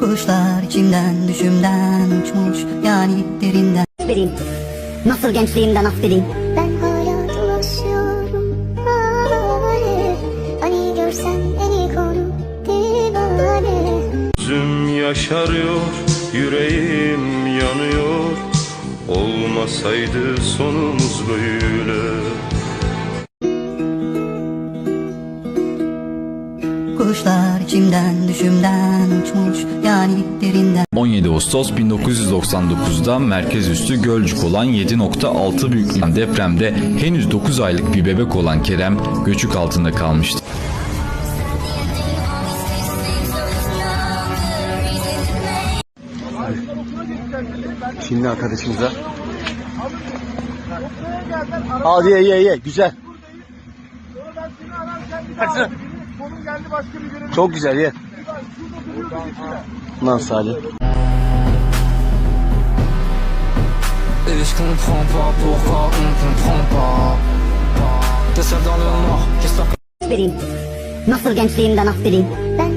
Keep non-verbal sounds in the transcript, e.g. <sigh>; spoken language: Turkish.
Kuşlar içimden düşümden uçmuş yani derinden. Vereyim. Nasıl gençliğimden af dileyim. Ben hala dolaşıyorum hale Hani görsen en iyi konu divane. Gözüm yaşarıyor, yüreğim yanıyor. Olmasaydı sonumuz böyle Kuşlar içimden düşümden uçmuş yani derinden 17 Ağustos 1999'da merkez üstü Gölcük olan 7.6 büyüklüğünde depremde henüz 9 aylık bir bebek olan Kerem göçük altında kalmıştı. Çinli arkadaşımıza. Al ye ye ye güzel. <laughs> Çok güzel ye. Lan Salih. Et je comprends pas pourquoi on comprend pas T'es seul dans le noir, qu'est-ce que. Nasıl gençliğimden af dileyim. Ben